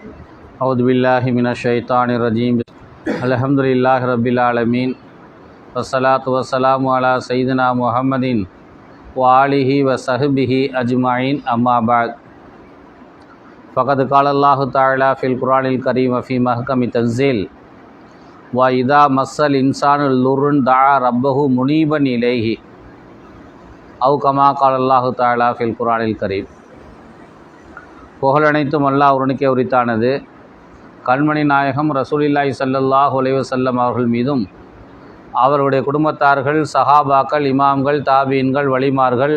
أعوذ بالله من الشيطان الرجيم. الحمد لله رب العالمين والصلاة والسلام على سيدنا محمد وآله وصحبه أجمعين أما بعد. فقد قال الله تعالى في القرآن الكريم وفي محكم تنزيل. وإذا مس الإنسان الضر دعا ربه منيبا إليه. أو كما قال الله تعالى في القرآن الكريم. புகழனைத்தும் அல்லாஹ் ஒருணிக்கே உரித்தானது. கண்மணி நாயகம் ரசூலில்லாய் சல்லல்லாஹ் உலைவசல்லம் அவர்கள் மீதும் அவருடைய குடும்பத்தார்கள் சஹாபாக்கள் இமாம்கள் தாபீன்கள் வலிமார்கள்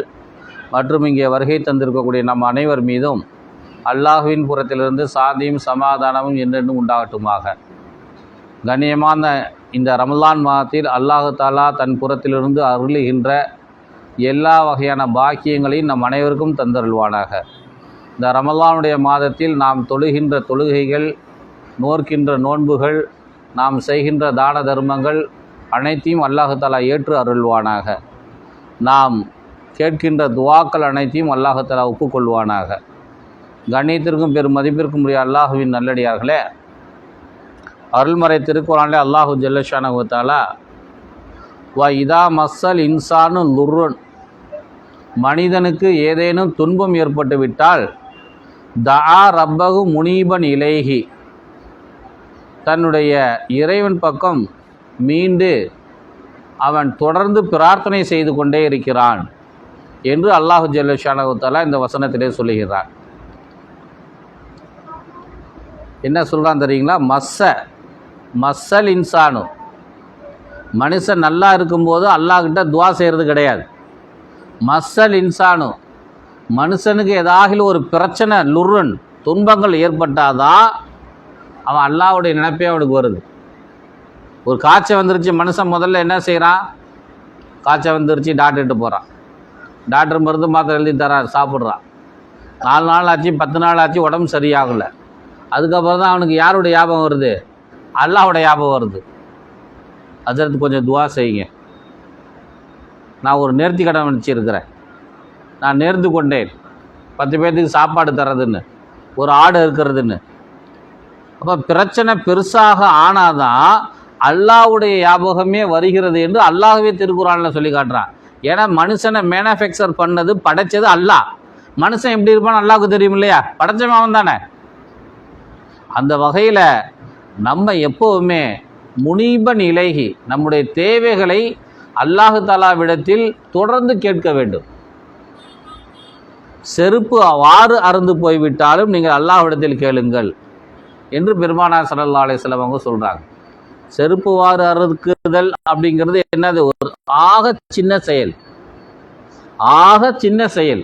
மற்றும் இங்கே வருகை தந்திருக்கக்கூடிய நம் அனைவர் மீதும் அல்லாஹுவின் புறத்திலிருந்து சாந்தியும் சமாதானமும் என்றென்றும் உண்டாகட்டுமாக. கண்ணியமான இந்த ரமலான் மாதத்தில் அல்லாஹு தாலா தன் புறத்திலிருந்து அருளுகின்ற எல்லா வகையான பாக்கியங்களையும் நம் அனைவருக்கும் தந்தருள்வானாக. இந்த ரமலானுடைய மாதத்தில் நாம் தொழுகின்ற தொழுகைகள் நோர்க்கின்ற நோன்புகள் நாம் செய்கின்ற தான தர்மங்கள் அனைத்தையும் அல்லாஹு ஏற்று அருள்வானாக. நாம் கேட்கின்ற துவாக்கள் அனைத்தையும் அல்லாஹாலா ஒப்புக்கொள்வானாக. கண்ணியத்திற்கும் பெரும் மதிப்பிற்கும் உரிய அல்லாஹுவின் நல்லடியார்களே அருள்மறை திருக்குறானிலே அல்லாஹு ஜல்லஷானகுத்தாலா வ இதா மஸ்ஸல் இன்சானு லுர்ருன் மனிதனுக்கு ஏதேனும் துன்பம் ஏற்பட்டு விட்டால் தஆ ரப்பகு முனீபன் இலேஹி தன்னுடைய இறைவன் பக்கம் மீண்டு அவன் தொடர்ந்து பிரார்த்தனை செய்து கொண்டே இருக்கிறான் என்று அல்லாஹு ஜல்லுஷானகுத்தாலா இந்த வசனத்திலே சொல்லுகிறான். என்ன சொல்கிறான் தெரியுங்களா? மஸ்ஸ மஸ்ஸல் இன்சானு. மனுஷன் நல்லா இருக்கும்போது அல்லாஹ்கிட்ட துவா செய்கிறது கிடையாது. மஸ்ஸல் இன்சானு. மனுஷனுக்கு ஏதாகிலும் ஒரு பிரச்சனை லுருன் துன்பங்கள் ஏற்பட்டாதான் அவன் அல்லாவுடைய நினைப்பே அவனுக்கு வருது. ஒரு காய்ச்சல் வந்துருச்சு மனுஷன் முதல்ல என்ன செய்கிறான் காய்ச்சல் வந்துருச்சு டாக்டர்கிட்ட போகிறான் டாக்டர் மருந்து மாத்திரை எழுதி தரான் சாப்பிட்றான். நாலு நாள் ஆச்சு பத்து நாள் ஆச்சு உடம்பு சரியாகலை. அதுக்கப்புறம் தான் அவனுக்கு யாருடைய ஞாபகம் வருது? அல்லாஹோட ஞாபகம் வருது. அதற்கு கொஞ்சம் துவா செய்யுங்க. நான் ஒரு நேர்த்தி கடன் வச்சுருக்கிறேன் நான் நேர்ந்து கொண்டேன். பத்து பேர்த்துக்கு சாப்பாடு தர்றதுன்னு. ஒரு ஆடு இருக்கிறதுன்னு அப்போ பிரச்சனை பெருசாக ஆனாதான் அல்லாஹ்வுடைய ஞாபகமே வருகிறது என்று அல்லாஹ்வே திருக்குறானில் சொல்லி காட்டுறான். ஏன்னா மனுஷனை மேனுஃபேக்சர் பண்ணது படைச்சது அல்லாஹ். மனுஷன் எப்படி இருப்பான்னு அல்லாவுக்கு தெரியும் இல்லையா? படைச்சவன் அவன் தானே. அந்த வகையில் நம்ம எப்போவுமே முனீபன் நிலைகி நம்முடைய தேவைகளை அல்லாஹு தாலாவிடத்தில் தொடர்ந்து கேட்க வேண்டும். செருப்பு அவ்வாறு அறுந்து போய்விட்டாலும் நீங்கள் அல்லாஹ்விடத்தில் கேளுங்கள் என்று பெருமானார் சல்லல்லா அலிஸ்லாம் அவங்க சொல்கிறாங்க செருப்பு வாறு அறுக்குதல் அப்படிங்கிறது என்னது? ஒரு ஆக சின்ன செயல். ஆக சின்ன செயல்.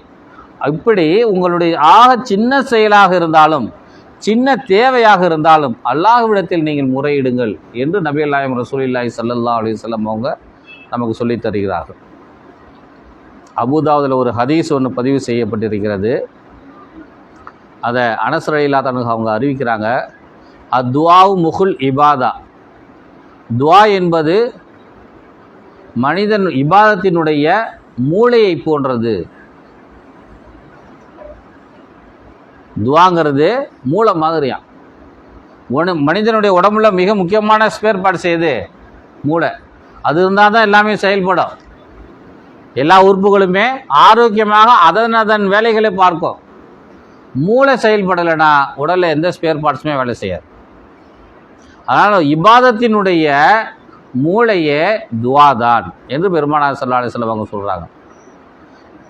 இப்படி உங்களுடைய ஆக சின்ன செயலாக இருந்தாலும் சின்ன தேவையாக இருந்தாலும் அல்லாஹ்விடத்தில் நீங்கள் முறையிடுங்கள் என்று நபி அல்லாஹிம் ரசூலில்லாஹி சல்லல்லா அலிஸ்லாம் அவங்க நமக்கு சொல்லித் தருகிறார்கள். அபுதாவதில் ஒரு ஹதீஸ் ஒன்று பதிவு செய்யப்பட்டிருக்கிறது. அதை அனசர தனக்கு அவங்க அறிவிக்கிறாங்க. அத்வாவு முகுல் இபாதா. துவா என்பது மனிதன் இபாதத்தினுடைய மூளையை போன்றது. துவாங்கிறது மூளை மாதிரியாம் ஒன்று மனிதனுடைய உடம்புல மிக முக்கியமான ஸ்பேர் பார்ட்ஸ் எது மூளை. அது இருந்தால் தான் எல்லாமே செயல்படும். எல்லா உறுப்புகளுமே ஆரோக்கியமாக அதன் அதன் வேலைகளை பார்க்கும். மூளை செயல்படலைன்னா உடலில் எந்த ஸ்பேர் பார்ட்ஸுமே வேலை செய்யாது. அதனால் இபாதத்தினுடைய மூளையே துவாதான் என்று பெருமானார் சல்லா அலிஸ்லாம் அவங்க சொல்கிறாங்க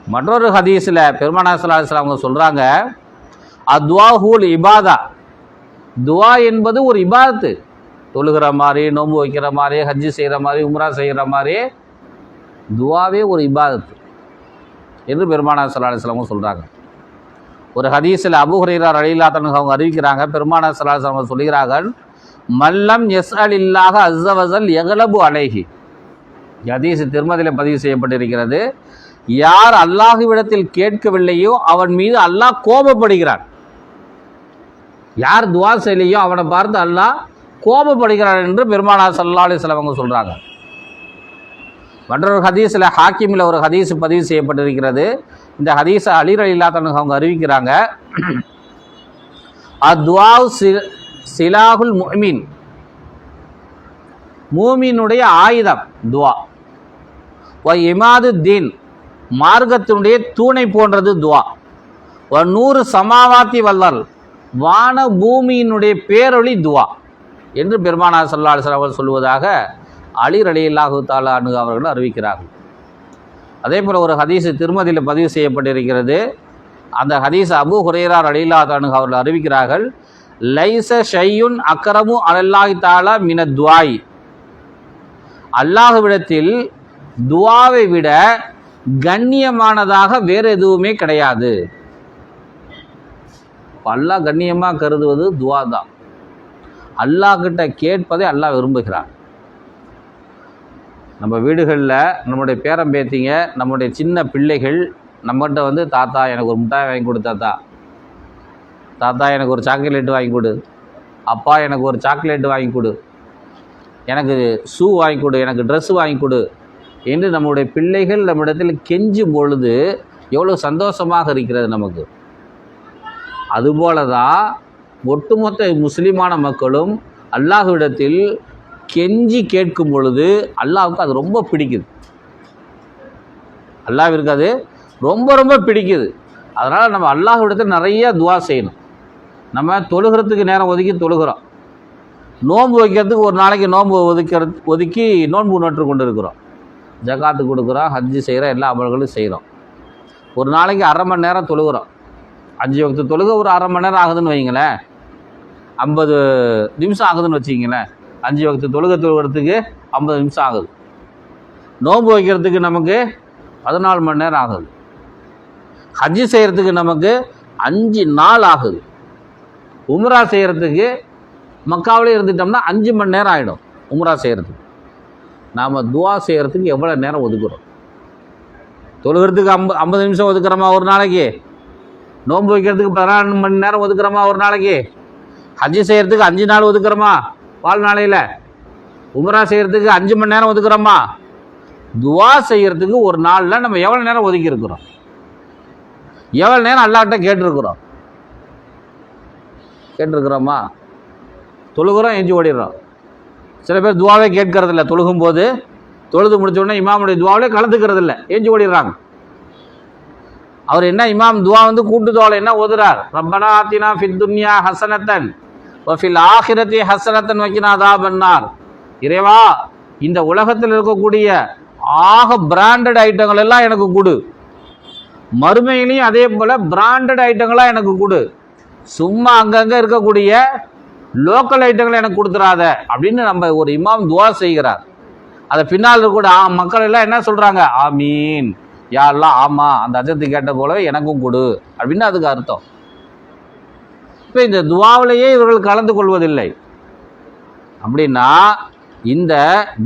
மற்றொரு ஹதீஸில் பெருமானார் சல்லா அலிஸ்லாம் அவங்க சொல்கிறாங்க அத்வாஹூல் இபாதா. துவா என்பது ஒரு இபாதத்து. தொழுகிற மாதிரி நோன்பு வைக்கிற மாதிரி ஹஜ்ஜு செய்கிற மாதிரி உம்ரா செய்கிற மாதிரி துவாவே ஒரு இபாதத்து என்று பெருமானார் சல்லா அலிஸ்லாமும் சொல்கிறாங்க ஒரு ஹதீஸில் அபு ஹுரைரா அலிலா அவங்க அறிவிக்கிறாங்க. பெருமானார் சல்லா அலிஸ்லாம் சொல்கிறார்கள் மல்லம் எஸ் அல் இல்லாக அஸ்ஸவசல் எகலபு அலைஹி. ஹதீஸ் திருமதியில் பதிவு செய்யப்பட்டிருக்கிறது. யார் அல்லாஹுவிடத்தில் கேட்கவில்லையோ அவன் மீது அல்லாஹ் கோபப்படுகிறான். யார் துவா செய்யலையோ அவனை பார்த்து அல்லாஹ் கோபப்படுகிறான் என்று பெருமானார் சல்லா அலிஸ்லாம் அவங்க சொல்கிறாங்க மற்றொரு ஹதீஸில் ஹாக்கிமில் ஒரு ஹதீஸ் பதிவு செய்யப்பட்டிருக்கிறது. இந்த ஹதீஸை அலிர் அலிலா அவங்க அறிவிக்கிறாங்க. அத்வாவ் சிலாகுல் முஃமின் மூமினுடைய ஆயுதம் துவா. ஒ இமாது தீன் மார்க்கத்தினுடைய தூணை போன்றது துவா. ஒ நூறு சமாவாத்தி வல்லல் வான பூமியினுடைய பேரொளி துவா. என்று பெருமானார் சல்லா அலிஸ்லாம் அவர்கள் சொல்லுவதாக அலி அலி அல்லாஹு தாலா அவர்கள் அறிவிக்கிறார்கள். அதே போல் ஒரு ஹதீஸு திருமதியில் பதிவு செய்யப்பட்டிருக்கிறது. அந்த ஹதீஸ் அபு ஹுரேரா அலில்லா தானு அவர்கள் அறிவிக்கிறார்கள் லைச ஷையுன் அக்கரமு அலல்லாஹி தாலா மின துவாய். அல்லாஹுவிடத்தில் துவாவை விட கண்ணியமானதாக வேறு எதுவுமே கிடையாது. அல்லாஹ் கண்ணியமாக கருதுவது துவா தான் அல்லாஹ்கிட்ட கேட்பதை அல்லாஹ் விரும்புகிறான். நம்ம வீடுகளில் நம்முடைய பேரம்பேத்திங்க நம்முடைய சின்ன பிள்ளைகள் நம்மகிட்ட வந்து தாத்தா எனக்கு ஒரு மிட்டாய் வாங்கி கொடு தாத்தா. தாத்தா எனக்கு ஒரு சாக்லேட் வாங்கி கொடு. அப்பா எனக்கு ஒரு சாக்லேட் வாங்கி கொடு. எனக்கு ஷூ வாங்கி கொடு எனக்கு ட்ரெஸ் வாங்கி கொடு. என்று நம்முடைய பிள்ளைகள் நம்மிடத்தில் கெஞ்சும் பொழுது எவ்வளோ சந்தோஷமாக இருக்கிறது நமக்கு. அதுபோல தான் ஒட்டுமொத்த முஸ்லீமான மக்களும் அல்லாஹ்விடத்தில் கெஞ்சி கேட்கும் பொழுது அல்லாவுக்கு அது ரொம்ப பிடிக்குது. அல்லாவிற்கு அது ரொம்ப ரொம்ப பிடிக்குது. அதனால் நம்ம அல்லாஹ்விடத்தில் நிறைய துவா செய்யணும். நம்ம தொழுகிறதுக்கு நேரம் ஒதுக்கி தொழுகிறோம். நோன்பு வைக்கிறதுக்கு ஒரு நாளைக்கு நோன்பு ஒதுக்கிறது ஒதுக்கி நோன்பு நோட்டு கொண்டு இருக்கிறோம் ஜக்காத்து கொடுக்குறோம் ஹஜ்ஜு செய்கிறோம் எல்லா அமல்களும் செய்கிறோம். ஒரு நாளைக்கு அரை மணி நேரம் தொழுகிறோம். அஞ்சு வகுத்து தொழுக ஒரு அரை மணி நேரம் ஆகுதுன்னு வைங்களேன். ஐம்பது நிமிஷம் ஆகுதுன்னு வச்சிங்களேன் அஞ்சு வக்து தொழுக தொழுகிறதுக்கு ஐம்பது நிமிஷம் ஆகுது. நோன்பு வைக்கிறதுக்கு நமக்கு பதினாலு மணி நேரம் ஆகுது. ஹஜ்ஜு செய்கிறதுக்கு நமக்கு அஞ்சு நாள் ஆகுது. உம்ரா செய்கிறதுக்கு மக்காவிலே இருந்துட்டோம்னா அஞ்சு மணி நேரம் ஆகிடும் உம்ரா செய்கிறதுக்கு நாம் துவா செய்கிறதுக்கு எவ்வளோ நேரம் ஒதுக்குறோம்? தொழுகிறதுக்கு ஐம்ப ஐம்பது நிமிஷம் ஒதுக்குறோமா ஒரு நாளைக்கு? நோன்பு வைக்கிறதுக்கு பதினாலு மணி நேரம் ஒதுக்குறோமா ஒரு நாளைக்கு? ஹஜ்ஜு செய்கிறதுக்கு அஞ்சு நாள் ஒதுக்குறோமா? வாழ்நாளையில் உமரா செய்கிறதுக்கு அஞ்சு மணி நேரம் ஒதுக்குறோமா? துவா செய்கிறதுக்கு ஒரு நாளில் நம்ம எவ்வளோ நேரம் ஒதுக்கி இருக்கிறோம் எவ்வளோ நேரம் அல்லாட்ட கேட்டிருக்கிறோம்? கேட்டிருக்கிறோமா? தொழுகிறோம் எஞ்சி ஓடிடுறோம். சில பேர் துவாவே கேட்கறது இல்லை தொழுகும்போது தொழுது முடிச்சோடனே இமாமுடைய துவாவிலே கலந்துக்கிறது இல்லை எஞ்சி ஓடிடுறாங்க. அவர் என்ன இமாம் துவா வந்து கூட்டு துவாவில் என்ன ஓதுறார்? ரப்பனா ஆத்தினா ஃபித் துன்யா ஹசனத்தன். வஃபில் ஆகிரத்தி ஹசரத்தன் வைக்கினாதா பண்ணார் இறைவா இந்த உலகத்தில் இருக்கக்கூடிய ஆக பிராண்டட் ஐட்டங்கள் எல்லாம் எனக்கு கொடு. மறுமையிலையும் அதே போல் பிராண்டட் ஐட்டங்களாக எனக்கு கொடு. சும்மா அங்கங்கே இருக்கக்கூடிய லோக்கல் ஐட்டங்களை எனக்கு கொடுத்துறாத அப்படின்னு நம்ம ஒரு இமாம் துவா செய்கிறார். அதை பின்னால் இருக்கக்கூடிய ஆ மக்கள் எல்லாம் என்ன சொல்கிறாங்க ஆமீன். யாரெல்லாம் ஆமாம் அந்த அஜத்து கேட்ட போலவே எனக்கும் கொடு அப்படின்னு அதுக்கு அர்த்தம். இப்போ இந்த துவாவிலேயே இவர்கள் கலந்து கொள்வதில்லை. அப்படின்னா இந்த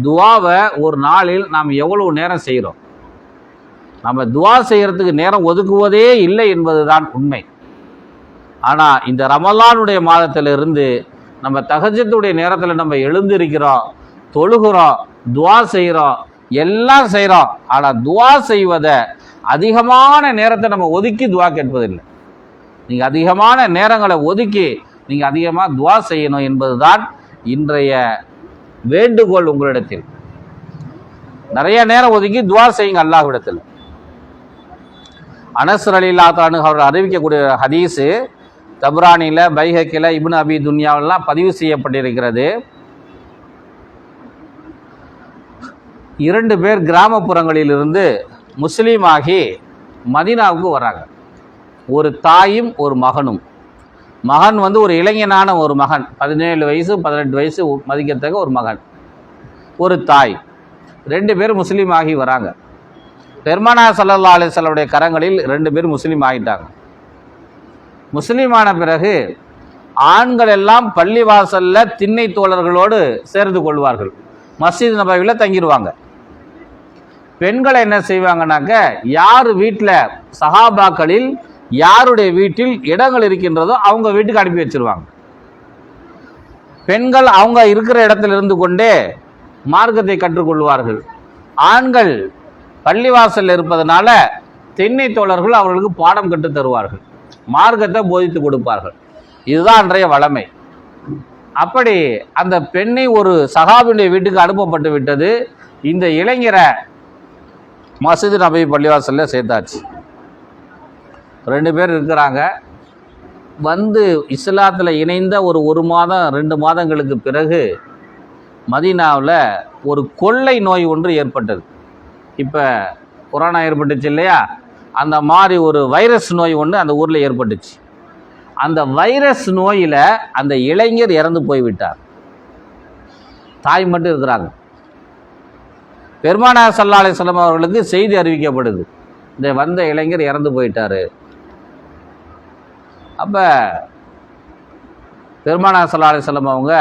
துவாவை ஒரு நாளில் நாம் எவ்வளவு நேரம் செய்கிறோம்? நம்ம துவா செய்கிறதுக்கு நேரம் ஒதுக்குவதே இல்லை என்பதுதான் உண்மை. ஆனால் இந்த ரமலானுடைய மாதத்திலிருந்து நம்ம தகஜத்துடைய நேரத்தில் நம்ம எழுந்திருக்கிறோம் தொழுகிறோம் துவா செய்கிறோம் எல்லாம் செய்கிறோம். ஆனால் துவா செய்வதை அதிகமான நேரத்தை நம்ம ஒதுக்கி துவா கேட்பதில்லை. நீங்கள் அதிகமான நேரங்களை ஒதுக்கி நீங்கள் அதிகமாக துவா செய்யணும் என்பதுதான் இன்றைய வேண்டுகோள் உங்களிடத்தில். நிறைய நேரம் ஒதுக்கி துவா செய்யுங்க அல்லாஹ்விடத்தில். அனசர் அலி தானு அவர் அறிவிக்கக்கூடிய ஹதீஸு தப்ரானியில் பைஹக்கில் இப்னு அபி துன்யாவெல்லாம் பதிவு செய்யப்பட்டிருக்கிறது. இரண்டு பேர் கிராமப்புறங்களிலிருந்து முஸ்லீமாகி மதினாவுக்கு வராங்க. ஒரு தாயும் ஒரு மகனும். மகன் வந்து ஒரு இளைஞனான ஒரு மகன். பதினேழு வயசு பதினெட்டு வயசு மதிக்கத்தக்க ஒரு மகன். ஒரு தாய். ரெண்டு பேர் முஸ்லீம் ஆகி வராங்க. பெருமானா சல்லா அலிசல்லுடைய கரங்களில் ரெண்டு பேர் முஸ்லீம் ஆகிட்டாங்க. முஸ்லீமான பிறகு ஆண்கள் எல்லாம் பள்ளிவாசலில் திண்ணை தோழர்களோடு சேர்ந்து கொள்வார்கள். மஸ்ஜித் நபவியில் தங்கிடுவாங்க பெண்களை என்ன செய்வாங்கனாக்க யார் வீட்டில் சஹாபாக்களில் யாருடைய வீட்டில் இடங்கள் இருக்கின்றதோ அவங்க வீட்டுக்கு அனுப்பி வச்சிருவாங்க. பெண்கள் அவங்க இருக்கிற இடத்துல இருந்து கொண்டே மார்க்கத்தை கற்றுக்கொள்வார்கள். ஆண்கள் பள்ளிவாசல் இருப்பதனால தென்னை தோழர்கள் அவர்களுக்கு பாடம் கற்றுத் தருவார்கள். மார்க்கத்தை போதித்து கொடுப்பார்கள். இதுதான் அன்றைய வளமை. அப்படி அந்த பெண்ணை ஒரு சகாபினுடைய வீட்டுக்கு அனுப்பப்பட்டு விட்டது இந்த இளைஞரை மசூதி நபி பள்ளிவாசலில் சேர்த்தாச்சு. ரெண்டு பேர் இருக்கிறாங்க. வந்து இஸ்லாத்தில் இணைந்த ஒரு ஒரு மாதம் ரெண்டு மாதங்களுக்கு பிறகு மதீனாவில் ஒரு கொள்ளை நோய் ஒன்று ஏற்பட்டது. இப்போ கொரோனா ஏற்பட்டுச்சு இல்லையா? அந்த மாதிரி ஒரு வைரஸ் நோய் ஒன்று அந்த ஊரில் ஏற்பட்டுச்சு. அந்த வைரஸ் நோயில் அந்த இளைஞர் இறந்து போய்விட்டார். தாய் மட்டும் இருக்கிறாங்க. பெருமானார் சல்லா அலிஸ்லாம் அவர்களுக்கு செய்தி அறிவிக்கப்படுது. இந்த வந்த இளைஞர் இறந்து போயிட்டார். அப்போ பெருமானா சல்லா அலிசல்லம் அவங்க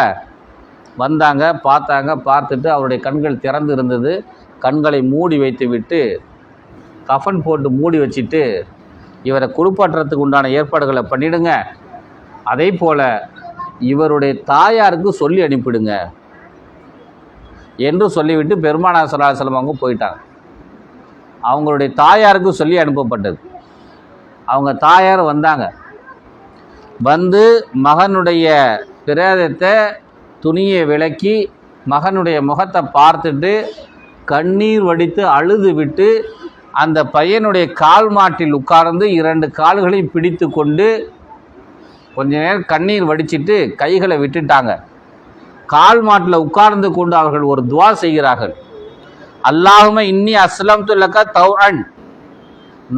வந்தாங்க பார்த்தாங்க பார்த்துட்டு அவருடைய கண்கள் திறந்து இருந்தது. கண்களை மூடி வைத்து விட்டு கஃபன் போட்டு மூடி வச்சுட்டு இவரை குளிப்பாட்டுறதுக்கு உண்டான ஏற்பாடுகளை பண்ணிடுங்க. அதே போல் இவருடைய தாயாருக்கு சொல்லி அனுப்பிடுங்க என்று சொல்லிவிட்டு பெருமானா சல்லா செல்லம் அவங்க போயிட்டாங்க. அவங்களுடைய தாயாருக்கு சொல்லி அனுப்பப்பட்டது. அவங்க தாயார் வந்தாங்க. வந்து மகனுடைய பிரேதத்தை துணியை விலக்கி மகனுடைய முகத்தை பார்த்துட்டு கண்ணீர் வடித்து அழுது விட்டு அந்த பையனுடைய கால் மாட்டில் உட்கார்ந்து இரண்டு கால்களையும் பிடித்து கொண்டு கொஞ்ச நேரம் கண்ணீர் வடிச்சிட்டு கைகளை விட்டுட்டாங்க. கால் மாட்டில் உட்கார்ந்து கொண்டு அவர்கள் ஒரு துவா செய்கிறார்கள். அல்லாஹும இன்னி அஸ்லம் துல்லக்கா தௌரன்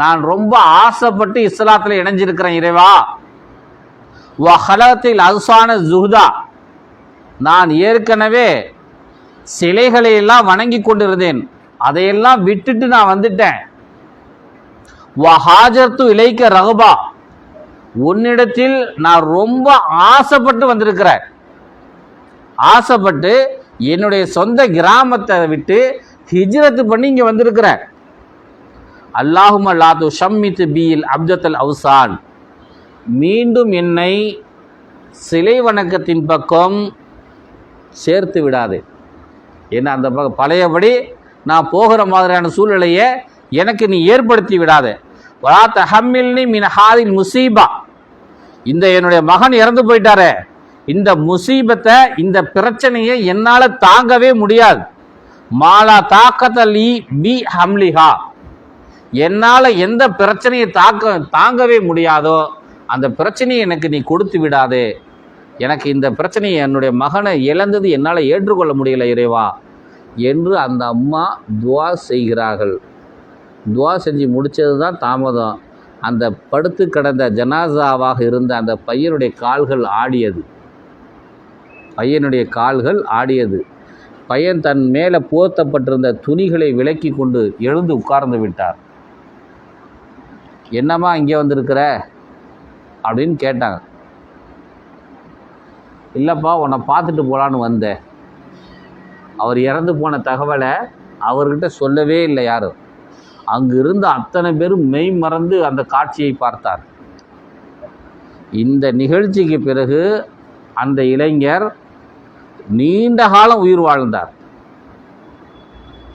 நான் ரொம்ப ஆசைப்பட்டு இஸ்லாத்தில் இணைஞ்சிருக்கிறேன் இறைவா. வஹலத்தில் அசான ஜுஹ்தா. நான் ஏற்கனவே சிலைகளை எல்லாம் வணங்கி கொண்டிருந்தேன். அதையெல்லாம் விட்டுட்டு நான் வந்துட்டேன். வஹாஜர்த்து இலைக்க ரகுபா. உன்னிடத்தில் நான் ரொம்ப ஆசைப்பட்டு வந்திருக்கிறேன். ஆசைப்பட்டு என்னுடைய சொந்த கிராமத்தை விட்டு ஹிஜ்ரத்து பண்ணி இங்கே வந்திருக்கிறேன். அல்லாஹும் அல்லாது ஷம்மித் பியில் அப்ஜத்தல் அவுசான். மீண்டும் என்னை சிலை வணக்கத்தின் பக்கம் சேர்த்து விடாது. ஏன்னா அந்த பக்கம் பழையபடி நான் போகிற மாதிரியான சூழ்நிலையை எனக்கு நீ ஏற்படுத்தி விடாத. வலா தஹம்மில்னி மின் ஹாதில் முசீபா. இந்த என்னுடைய மகன் இறந்து போயிட்டாரே. இந்த முசீபத்தை இந்த பிரச்சனையை என்னால் தாங்கவே முடியாது. மாலா தாக்கத்தலி பி ஹம்லிஹா. என்னால் எந்த பிரச்சனையை தாக்க தாங்கவே முடியாதோ அந்த பிரச்சனையை எனக்கு நீ கொடுத்து விடாதே. எனக்கு இந்த பிரச்சனையை என்னுடைய மகனை இழந்தது என்னால் ஏற்றுக்கொள்ள முடியல இறைவா என்று அந்த அம்மா துவா செய்கிறார்கள். துவா செஞ்சு முடித்தது தான் தாமதம். அந்த படுத்து கிடந்த ஜனாசாவாக இருந்த அந்த பையனுடைய கால்கள் ஆடியது. பையனுடைய கால்கள் ஆடியது. பையன் தன் மேலே போர்த்தப்பட்டிருந்த துணிகளை விலக்கி கொண்டு எழுந்து உட்கார்ந்து விட்டார். என்னம்மா இங்கே வந்திருக்கிற? அப்படின்னு கேட்டாங்க. இல்லைப்பா உன்னை பார்த்துட்டு போகலான்னு வந்தேன். அவர் இறந்து போன தகவலை அவர்கிட்ட சொல்லவே இல்லை யாரும். அங்கு இருந்த அத்தனை பேரும் மெய் மறந்து அந்த காட்சியை பார்த்தார். இந்த நிகழ்ச்சிக்கு பிறகு அந்த இளைஞர் நீண்ட காலம் உயிர் வாழ்ந்தார்.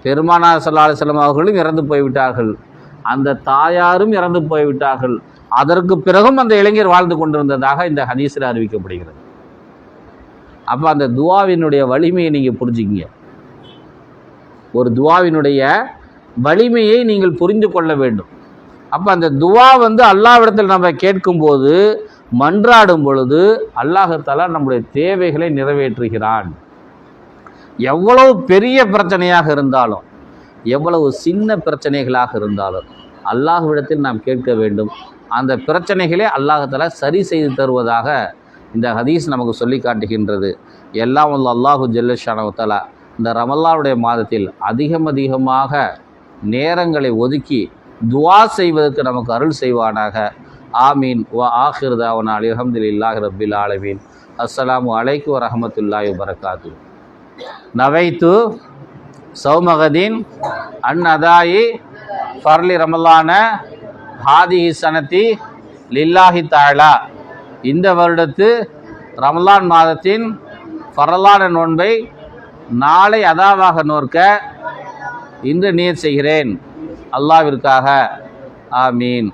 பெருமானார் ஸல்லல்லாஹு அலைஹி அவர்களும் இறந்து போய்விட்டார்கள். அந்த தாயாரும் இறந்து போய்விட்டார்கள். அதற்கு பிறகும் அந்த இளைஞர் வாழ்ந்து கொண்டிருந்ததாக இந்த ஹதீஸில் அறிவிக்கப்படுகிறது. அப்போ அந்த துவாவினுடைய வலிமையை நீங்கள் புரிஞ்சுக்கிங்க. ஒரு துவாவினுடைய வலிமையை நீங்கள் புரிந்து கொள்ள வேண்டும். அப்போ அந்த துவா வந்து அல்லாவிடத்தில் நம்ம கேட்கும்போது மன்றாடும் பொழுது அல்லாஹத்தாலா நம்முடைய தேவைகளை நிறைவேற்றுகிறான். எவ்வளவு பெரிய பிரச்சனையாக இருந்தாலும் எவ்வளவு சின்ன பிரச்சனைகளாக இருந்தாலும் அல்லாஹ்விடத்தில் நாம் கேட்க வேண்டும். அந்த பிரச்சனைகளே அல்லாஹால சரி செய்து தருவதாக இந்த ஹதீஸ் நமக்கு சொல்லி காட்டுகின்றது. எல்லாம் உள்ள அல்லாஹு ஜல்லஷானவத்தாலா இந்த ரமல்லாவுடைய மாதத்தில் அதிகம் அதிகமாக நேரங்களை ஒதுக்கி துவா செய்வதற்கு நமக்கு அருள் செய்வானாக. ஆமீன். வ அலி தாவனா அலமதுல்லாஹி ரபில் ஆலமீன். அஸ்ஸலாமு அலைக்கு வரஹமத்துல்லாஹி வரகாத்து நவைத்து சௌமகதீன் அன் அதாயி ஃபர்லி ரமலான ஹாதிஹி சனத்தி லில்லாஹி தாழா இந்த வருடத்து ரமலான் மாதத்தின் பரலான நோன்பை நாளை அதாவாக நோற்க இன்று நீர் செய்கிறேன். அல்லாவிற்காக. ஆமீன்.